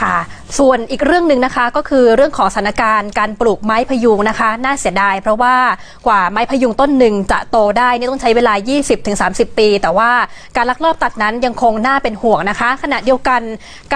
ค่ะ ส่วนอีกเรื่องหนึ่งนะคะก็คือเรื่องของสถานการณ์การปลูกไม้พยุงนะคะ น่าเสียดาย เพราะว่ากว่าไม้พยุงต้นหนึ่งจะโตได้นี่ต้องใช้เวลา 20-30 ปี แต่ว่าการลักลอบตัดนั้นยังคงน่าเป็นห่วงนะคะ ขณะเดียวกัน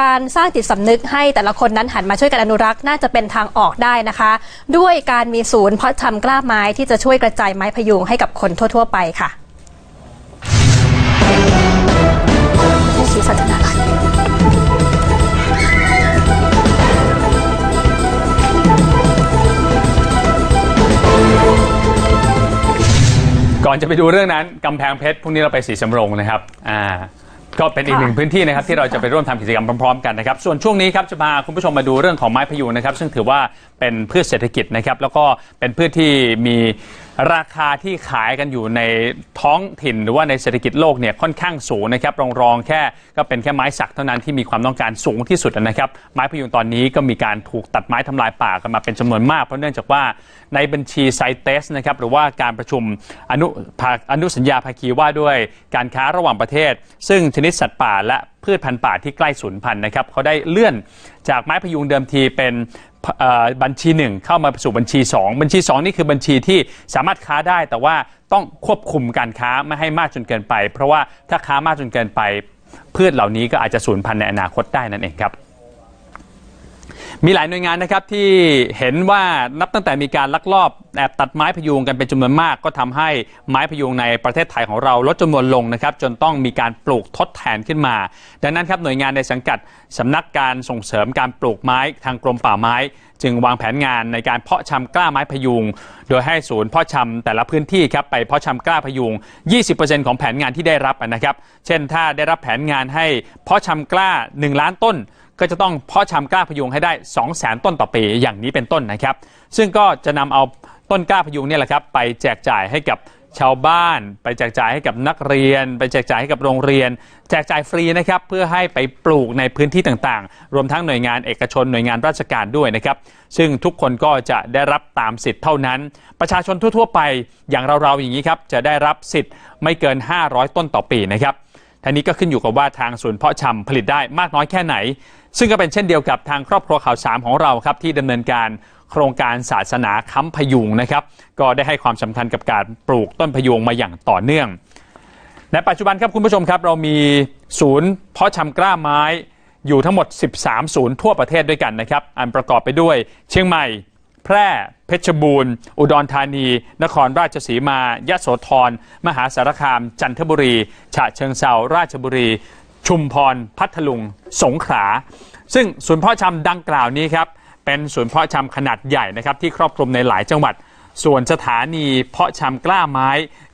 การสร้างจิตสำนึกให้แต่ละคนนั้นหันมาช่วยกันอนุรักษ์น่าจะเป็นทางออกได้นะคะ ด้วยการมีศูนย์เพาะชำกล้าไม้ที่จะช่วยกระจายไม้พยุงให้กับคนทั่ว ๆ ไปค่ะ ก่อนจะไปดูเรื่องนั้นกำแพงเพชรพรุ่งนี้เราไปสีสำโรงนะครับอ่าก็เป็นอีกหนึ่งพื้นที่นะครับที่เราจะไปร่วมทำกิจกรรมพร้อมๆกันนะครับส่วนช่วงนี้ครับจะพาคุณผู้ชมมาดูเรื่องของไม้พยุงนะครับซึ่งถือว่าเป็นพืชเศรษฐกิจนะครับแล้วก็เป็นพืชที่มี ราคาที่ขายกันอยู่ในท้องถิ่นหรือว่าในเศรษฐกิจโลกเนี่ยค่อนข้างสูงนะครับรองรองๆแค่ก็เป็นแค่ไม้สักเท่านั้นที่มีความต้องการสูงที่สุดนะครับ ไม้พยุงตอนนี้ก็มีการถูกตัดไม้ทำลายป่ากันมาเป็นจำนวนมากเพราะเนื่องจากว่าในบัญชีไซเตสนะครับหรือว่าการประชุมอนุภาอนุสัญญาภาคีว่าด้วยการค้าระหว่างประเทศ ซึ่งชนิดสัตว์ป่าและพืชพันธุ์ป่าที่ใกล้สูญพันธุ์นะครับเขาได้เลื่อนจากไม้พยุงเดิมทีเป็น บัญชี 1 เข้ามาสู่บัญชี 2 บัญชี 2 นี่คือบัญชีที่สามารถค้าได้แต่ว่าต้องควบคุมการค้าไม่ให้มากจนเกินไป เพราะว่าถ้าค้ามากจนเกินไป พืชเหล่านี้ก็อาจจะสูญพันธุ์ในอนาคตได้นั่นเองครับ มีหลายหน่วยงานนะครับที่เห็นว่านับตั้งแต่มีการลักลอบแอบตัดไม้พยุงกันเป็นจำนวนมาก ก็ทำให้ไม้พยุงในประเทศไทยของเราลดจำนวนลงนะครับ จนต้องมีการปลูกทดแทนขึ้นมา ดังนั้นครับหน่วยงานในสังกัดสำนักการส่งเสริมการปลูกไม้ทางกรมป่าไม้ จึงวางแผนงานในการเพาะชำกล้าไม้พยุง โดยให้ศูนย์เพาะชำแต่ละพื้นที่ครับไปเพาะชำกล้าพยุง 20%ของแผนงานที่ได้รับนะครับ เช่นถ้าได้รับแผนงานให้เพาะชำกล้า 1 ล้านต้น ก็จะต้องเพาะชำกล้าพยุงให้ได้ 2 0 0แสนต้นต่อปีอย่างนี้เป็นต้นนะครับ ซึ่งก็จะนำเอาต้นกล้าพยุงเนี่ยแหละครับไปแจกจ่ายให้กับชาวบ้าน ไปแจกจ่ายให้กับนักเรียน ไปแจกจ่ายให้กับโรงเรียน แจกจ่ายฟรีนะครับเพื่อให้ไปปลูกในพื้นที่ต่างๆ รวมทั้งหน่วยงานเอกชนหน่วยงานราชการด้วยนะครับ ซึ่งทุกคนก็จะได้รับตามสิทธิ์เท่านั้น ประชาชนทั่วๆ ไปอย่างเราๆอย่างนี้ครับจะได้รับสิทธิ์ไม่เกิน 500 ต้นต่อปีนะครับ ท่านี้ก็ขึ้นอยู่กับว่าทางศูนย์เพาะชำผลิตได้มากน้อยแค่ไหน ซึ่งก็เป็นเช่นเดียวกับทางครอบครัวข่าวสามของเราครับที่ดำเนินการโครงการศาสนาค้ำพยุงนะครับก็ได้ให้ความสำคัญกับการปลูกต้นพยุงมาอย่างต่อเนื่องในปัจจุบันครับคุณผู้ชมครับเรามีศูนย์เพาะชำกล้าไม้อยู่ทั้งหมด 13 ศูนย์ทั่วประเทศด้วยกันนะครับ อันประกอบไปด้วยเชียงใหม่ แพร่ เพชรบูรณ์ อุดรธานี นครราชสีมายะโสธร มหาสารคาม จันทบุรี ฉะเชิงเซาราชบุรี ชุมพร พัทลุง สงขลา ซึ่งศูนย์เพาะชำดังกล่าวนี้ครับ เป็นศูนย์เพาะชำขนาดใหญ่นะครับที่ครอบคลุมในหลายจังหวัด ส่วนสถานีเพาะชำกล้าไม้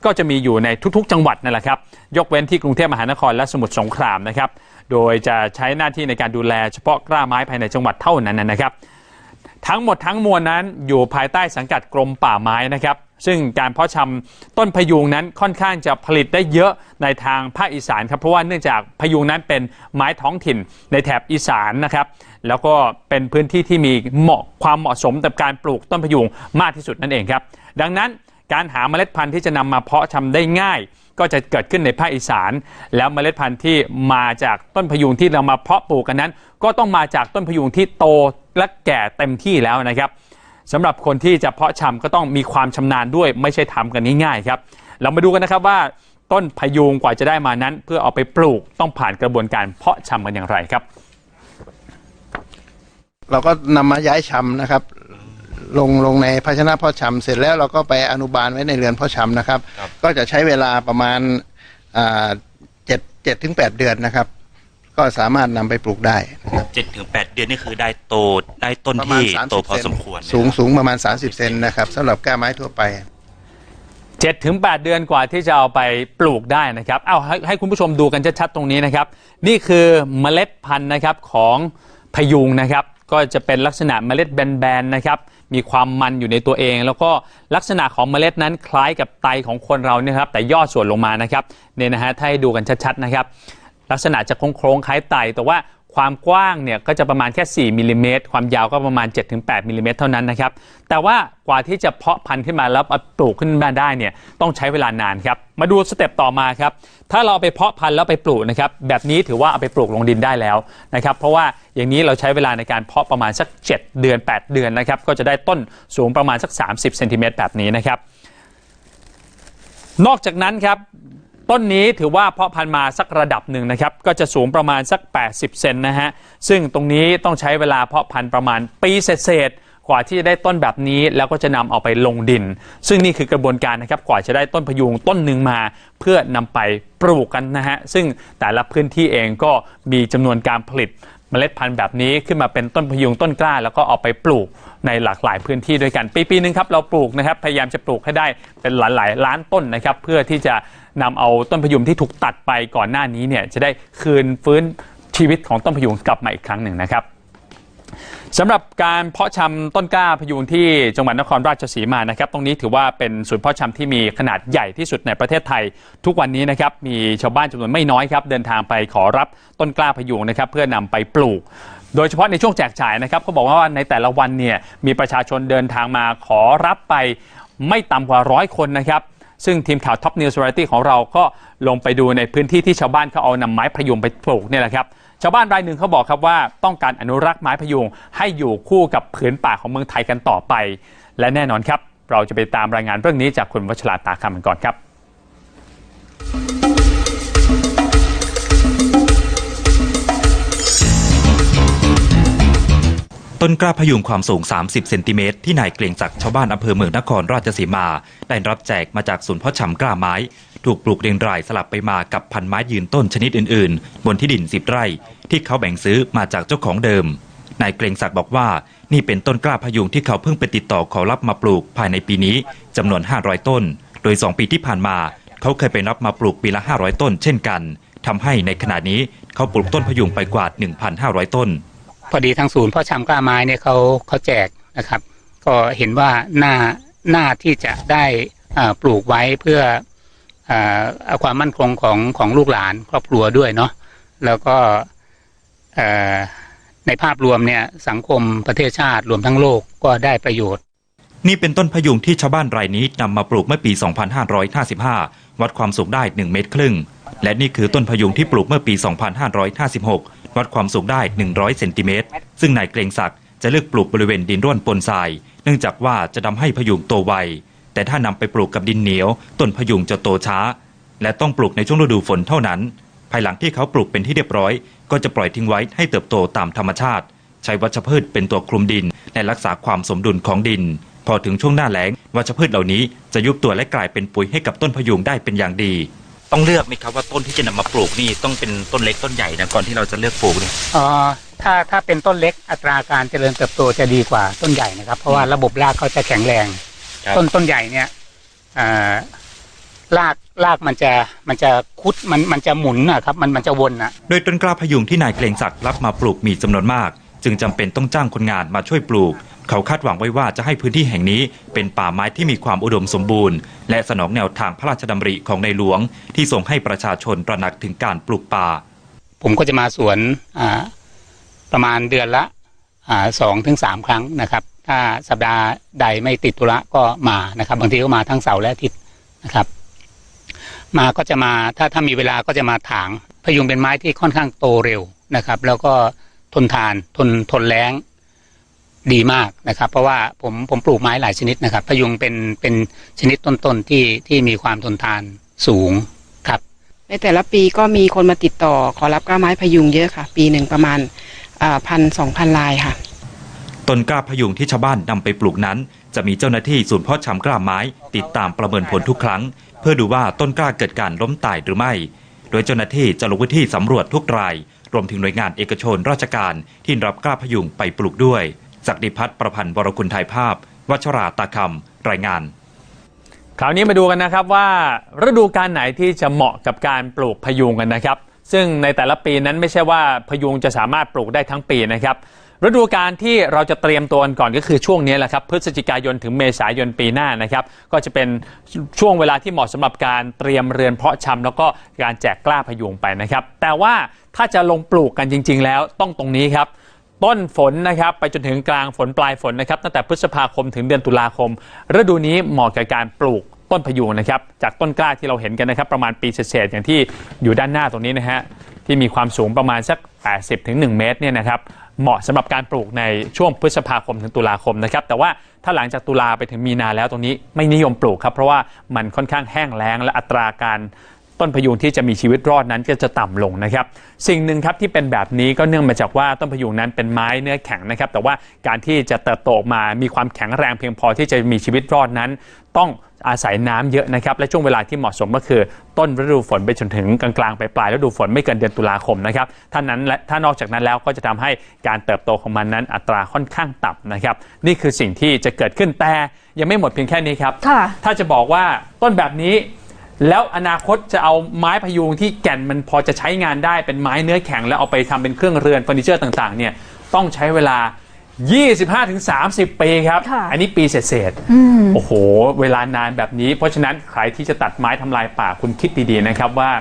ก็จะมีอยู่ในทุกๆ จังหวัดนั่นแหละครับ ยกเว้นที่กรุงเทพมหานครและสมุทรสงครามนะครับ โดยจะใช้หน้าที่ในการดูแลเฉพาะกล้าไม้ภายในจังหวัดเท่านั้นนะครับ ทั้งหมดทั้งมวลนั้นอยู่ภายใต้สังกัดกรมป่าไม้นะครับ ซึ่งการเพาะชำต้นพยุงนั้นค่อนข้างจะผลิตได้เยอะในทางภาคอีสานครับเพราะว่าเนื่องจากพยุงนั้นเป็นไม้ท้องถิ่นในแถบอีสานนะครับ แล้วก็เป็นพื้นที่ที่มีเหมาะความเหมาะสมกับการปลูกต้นพยุงมากที่สุดนั่นเองครับ ดังนั้น การหาเมล็ดพันธุ์ที่จะนำมาเพาะชำได้ง่าย ก็จะเกิดขึ้นในภาคอีสาน แล้วเมล็ดพันธุ์ที่มาจากต้นพยุงที่เรามาเพาะปลูกกันนั้น ก็ต้องมาจากต้นพยุงที่โตและแก่เต็มที่แล้วนะครับสำหรับคนที่จะเพาะชำก็ต้องมีความชำนาญด้วยไม่ใช่ทำกันง่ายๆครับเรามาดูกันนะครับว่าต้นพยุงกว่าจะได้มานั้น เพื่อเอาไปปลูกต้องผ่านกระบวนการเพาะชำกันอย่างไรครับ เราก็นำมาย้ายชำนะครับ ลงลงในภาชนะเพาะชำเสร็จแล้วเราก็ไปอนุบาลไว้ในเรือนเพาะชำนะครับ ก็จะใช้เวลาประมาณอ่าเจ็ดเจ็ดถึงแปดเดือนนะครับ ก็สามารถนำไปปลูกได้นะครับเจ็ดถึงแปดเดือนนี่คือได้โตได้ต้นประมาณที่สามโตสิบพอเซนสมควร สูงนะครับสูงประมาณ 30 เซนนะครับสำหรับกล้าไม้ทั่วไป7ถึง8เดือนกว่าที่จะเอาไปปลูกได้นะครับเอาให้ให้คุณผู้ชมดูกันชัดๆตรงนี้นะครับ นี่คือเมล็ดพันธุ์นะครับของพยุงนะครับ ก็จะเป็นลักษณะเมล็ดแบนๆนะครับ มีความมันอยู่ในตัวเอง แล้วก็ลักษณะของเมล็ดนั้นคล้ายกับไตของคนเราเนี่ยครับแต่ย่อส่วนลงมานะครับเนี่ยนะฮะถ้าให้ดูกันชัดๆนะครับ ลักษณะจะโค้งๆคล้ายไตแต่ว่า ความกว้างเนี่ยก็จะประมาณแค่ 4มิลลิเมตรความยาวก็ประมาณ 7-8มิลลิเมตรเท่านั้นนะครับ แต่ว่ากว่าที่จะเพาะพันธุ์ขึ้นมาแล้วเอาปลูกขึ้นมาได้เนี่ยต้องใช้เวลานานครับ มาดูสเต็ปต่อมาครับ ถ้าเราเอาไปเพาะพันธุ์แล้วไปปลูกนะครับ แบบนี้ถือว่าเอาไปปลูกลงดินได้แล้วนะครับ เพราะว่าอย่างนี้เราใช้เวลาในการเพาะประมาณสัก 7 เดือน 8 เดือนนะครับ ก็จะได้ต้นสูงประมาณสัก 30เซนติเมตรแบบนี้นะครับ นอกจากนั้นครับ ต้นนี้ถือว่าเพาะพันธุ์มาสักระดับหนึ่งนะครับ ก็จะสูงประมาณสัก 80 เซนนะฮะ ซึ่งตรงนี้ต้องใช้เวลาเพาะพันธุ์ประมาณปีเศษกว่าที่จะได้ต้นแบบนี้แล้วก็จะนำเอาไปลงดิน ซึ่งนี่คือกระบวนการนะครับกว่าจะได้ต้นพยุงต้นหนึ่งมา เพื่อนำไปปลูกกันนะฮะซึ่งแต่ละพื้นที่เองก็มีจำนวนการผลิตเมล็ดพันธุ์แบบนี้ขึ้นมาเป็นต้นพยุงต้นกล้า แล้วก็เอาไปปลูกในหลากหลายพื้นที่ด้วยกันปีปีหนึ่งครับเราปลูกนะครับพยายามจะปลูกให้ได้เป็นหลายๆล้านต้นนะครับเพื่อที่จะ นำเอาต้นพยุงที่ถูกตัดไปก่อนหน้านี้เนี่ยจะได้คืนฟื้นชีวิตของต้นพยุงกลับมาอีกครั้งหนึ่งนะครับสำหรับการเพาะชำต้นกล้าพยุงที่จังหวัดนครราชสีมานะครับ ตรงนี้ถือว่าเป็นศูนย์เพาะชำที่มีขนาดใหญ่ที่สุดในประเทศไทย ทุกวันนี้นะครับมีชาวบ้านจำนวนไม่น้อยครับ เดินทางไปขอรับต้นกล้าพยุงนะครับ เพื่อนำไปปลูก โดยเฉพาะในช่วงแจกจ่ายนะครับเขาบอกว่าในแต่ละวันเนี่ยมีประชาชนเดินทางมาขอรับไปไม่ต่ำกว่าร้อยคนนะครับ ซึ่งทีมข่าวท็อปนิวส์วาไรตี้ของเราก็ลงไปดูในพื้นที่ที่ชาวบ้านเขาเอานำไม้พยุงไปปลูกเนี่ยแหละครับชาวบ้านรายหนึ่งเขาบอกครับว่าต้องการอนุรักษ์ไม้พยุงให้อยู่คู่กับผืนป่าของเมืองไทยกันต่อไป และแน่นอนครับ เราจะไปตามรายงานเรื่องนี้จากคุณวัชราตาคำกันก่อนครับ ต้นกล้าพยุงความสูง 30 เซนติเมตรที่นายเกรียงศักดิ์ชาวบ้านอำเภอเมืองนครราชสีมา ได้รับแจกมาจากศูนย์เพาะชำกล้าไม้ ถูกปลูกเรียงรายสลับไปมากับพันไม้ยืนต้นชนิดอื่นๆ บนที่ดิน 10 ไร่ ที่เขาแบ่งซื้อมาจากเจ้าของเดิมนายเกรียงศักดิ์บอกว่า นี่เป็นต้นกล้าพยุงที่เขาเพิ่งไปติดต่อขอรับมาปลูกภายในปีนี้จำนวน 500 ต้น โดย 2 ปีที่ผ่านมา เขาเคยไปรับมาปลูกปีละ 500 ต้น เช่นกันทำให้ในขณะนี้เขาปลูกต้นพยุงไปกว่า 1,500 ต้น พอดีทางศูนย์พ่อชำกล้าไม้เนี่ยเขาเขาแจกนะครับ ก็เห็นว่าหน้าหน้าที่จะได้อ่าปลูกไว้เพื่ออ่าเอาความมั่นคงของของลูกหลานครอบครัวด้วยเนาะแล้วก็เอ่อในภาพรวมเนี่ยสังคมประเทศชาติรวมทั้งโลกก็ได้ประโยชน์ นี่เป็นต้นพยุงที่ชาวบ้านรายนี้นำมาปลูกเมื่อปี 2555 วัดความสูงได้ 1 เมตรครึ่ง และนี่คือต้นพยุงที่ปลูกเมื่อปี 2556 วัดความสูงได้ 100 เซนติเมตร ซึ่งนายเกรงศักดิ์จะเลือกปลูกบริเวณดินร่วนปนทราย เนื่องจากว่าจะทำให้พยุงโตไว แต่ถ้านำไปปลูกกับดินเหนียว ต้นพยุงจะโตช้า และต้องปลูกในช่วงฤดูฝนเท่านั้น ภายหลังที่เขาปลูกเป็นที่เรียบร้อย ก็จะปล่อยทิ้งไว้ให้เติบโตตามธรรมชาติ ใช้วัชพืชเป็นตัวคลุมดินและรักษาความสมดุลของดิน พอถึงช่วงหน้าแล้งวัชพืชเหล่านี้จะยุบตัวและกลายเป็นปุ๋ยให้กับต้นพยุงได้เป็นอย่างดี ต้องเลือกไหมครับว่าต้นที่จะนำมาปลูกนี่ต้องเป็นต้นเล็กต้นใหญ่นะก่อนที่เราจะเลือกปลูกเนี่ยเอ่อถ้าถ้าเป็นต้นเล็กอัตราการเจริญเติบโตจะดีกว่าต้นใหญ่นะครับ เพราะว่าระบบรากเขาจะแข็งแรงครับต้นต้นใหญ่เนี่ยเอ่อรากรากมันจะมันจะคุดมันมันจะหมุนนะครับมันมันจะวนนะโดยต้นกล้าพยุงที่นายเกรงศักดิ์รับมาปลูกมีจำนวนมาก จึงจำเป็นต้องจ้างคนงานมาช่วยปลูก เขาคาดหวังไว้ว่าจะให้พื้นที่แห่งนี้เป็นป่าไม้ที่มีความอุดมสมบูรณ์ และสนองแนวทางพระราชดำริของในหลวง ที่ส่งให้ประชาชนตระหนักถึงการปลูกป่า ผมก็จะมาสวนประมาณเดือนละสองถึงสามครั้งนะครับ ถ้าสัปดาห์ใดไม่ติดธุระก็มานะครับ บางทีก็มาทั้งเสาร์และอาทิตย์นะครับ มาก็จะมาถ้าถ้ามีเวลาก็จะมาถางพยุงเป็นไม้ที่ค่อนข้างโตเร็วนะครับ แล้วก็ทนทานทนทนแรง ดีมากนะครับ เพราะว่าผมผมปลูกไม้หลายชนิดนะครับพยุงเป็นเป็นชนิดต้นๆที่ที่มีความทนทานสูงครับ ในแต่ละปีก็มีคนมาติดต่อขอรับกล้าไม้พยุงเยอะค่ะ ปีหนึ่งประมาณพันสองพันลายค่ะต้นกล้าพยุงที่ชาวบ้านนำไปปลูกนั้น จะมีเจ้าหน้าที่ศูนย์เพาะชำกล้าไม้ ติดตามประเมินผลทุกครั้ง เพื่อดูว่าต้นกล้าเกิดการล้มตายหรือไม่ โดยเจ้าหน้าที่จะลงพื้นที่สำรวจทุกราย รวมถึงหน่วยงานเอกชนราชการที่รับกล้าพยุงไปปลูกด้วย ศักดิพัฒน์ประพันธ์วรคุณไทยภาพ วัชราตาคำรายงานคราวนี้มาดูกันนะครับว่าฤดูการไหนที่จะเหมาะกับการปลูกพยุงกันนะครับ ซึ่งในแต่ละปีนั้นไม่ใช่ว่าพยุงจะสามารถปลูกได้ทั้งปีนะครับ ฤดูกาลที่เราจะเตรียมตัวกันก่อนก็คือช่วงนี้แหละครับพฤศจิกายนถึงเมษายนปีหน้านะครับ ก็จะเป็นช่วงเวลาที่เหมาะสำหรับการเตรียมเรือนเพาะชำแล้วก็การแจกกล้าพยุงไปนะครับ แต่ว่าถ้าจะลงปลูกกันจริง ๆ แล้วต้องตรงนี้ครับ ต้นฝนนะครับไปจนถึงกลางฝนปลายฝนนะครับตั้งแต่พฤษภาคมถึงเดือนตุลาคม ฤดูนี้เหมาะกับการปลูกต้นพยุงนะครับจากต้นกล้าที่เราเห็นกันนะครับ ประมาณปีเศษๆอย่างที่อยู่ด้านหน้าตรงนี้นะฮะที่มีความสูงประมาณสัก 80ถึง1เมตรเนี่ยนะครับเหมาะสำหรับการปลูกในช่วงพฤษภาคมถึงตุลาคมนะครับแต่ว่าถ้าหลังจากตุลาไปถึงมีนาแล้วตรงนี้ไม่นิยมปลูกครับเพราะว่ามันค่อนข้างแห้งแล้งและอัตราการ ต้นพยุงที่จะมีชีวิตรอดนั้นก็จะต่ำลงนะครับ สิ่งหนึ่งครับที่เป็นแบบนี้ก็เนื่องมาจากว่าต้นพยุงนั้นเป็นไม้เนื้อแข็งนะครับ แต่ว่าการที่จะเติบโตออกมามีความแข็งแรงเพียงพอที่จะมีชีวิตรอดนั้น ต้องอาศัยน้ำเยอะนะครับ และช่วงเวลาที่เหมาะสมก็คือต้นฤดูฝนไปจนถึงกลางๆ ไปปลายฤดูฝนไม่เกินเดือนตุลาคมนะครับท่านั้นและถ้านอกจากนั้นแล้วก็จะทำให้การเติบโตของมันนั้นอัตราค่อนข้างต่ำนะครับ นี่คือสิ่งที่จะเกิดขึ้นแต่ยังไม่หมดเพียงแค่นี้ครับค่ะถ้าจะบอกว่าต้นแบบนี้ แล้วอนาคตจะเอาไม้พยุงที่แก่นมันพอจะใช้งานได้เป็นไม้เนื้อแข็ง แล้วเอาไปทำเป็นเครื่องเรือนเฟอร์นิเจอร์ต่างๆเนี่ยต้องใช้เวลา 25-30 ปีครับค่ะอันนี้ปีเศษๆอืมโอ้โห เวลานานแบบนี้ เพราะฉะนั้นใครที่จะตัดไม้ทำลายป่าคุณคิดดีๆนะครับว่า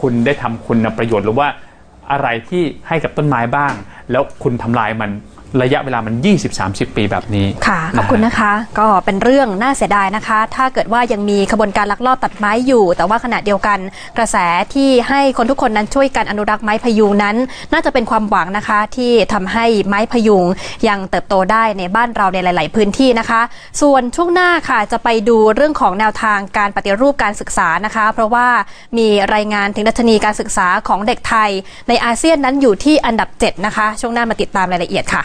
คุณได้ทำคุณประโยชน์หรือว่าอะไรที่ให้กับต้นไม้บ้าง แล้วคุณทำลายมัน ระยะเวลามัน 20-30 ปีแบบนี้ ค่ะ ขอบคุณนะคะ ก็เป็นเรื่องน่าเสียดายนะคะ ถ้าเกิดว่ายังมีขบวนการลักลอบตัดไม้อยู่ แต่ว่าขณะเดียวกันกระแสที่ให้คนทุกคนนั้นช่วยกันอนุรักษ์ไม้พยุงนั้น น่าจะเป็นความหวังนะคะ ที่ทำให้ไม้พยุงยังเติบโตได้ในบ้านเราในหลาย ๆ พื้นที่นะคะ ส่วนช่วงหน้าค่ะจะไปดูเรื่องของแนวทางการปฏิรูปการศึกษานะคะ เพราะว่ามีรายงานถึงดัชนีการศึกษาของเด็กไทย ในอาเซียนนั้นอยู่ที่อันดับ 7 นะคะ ช่วงหน้ามาติดตามรายละเอียดค่ะ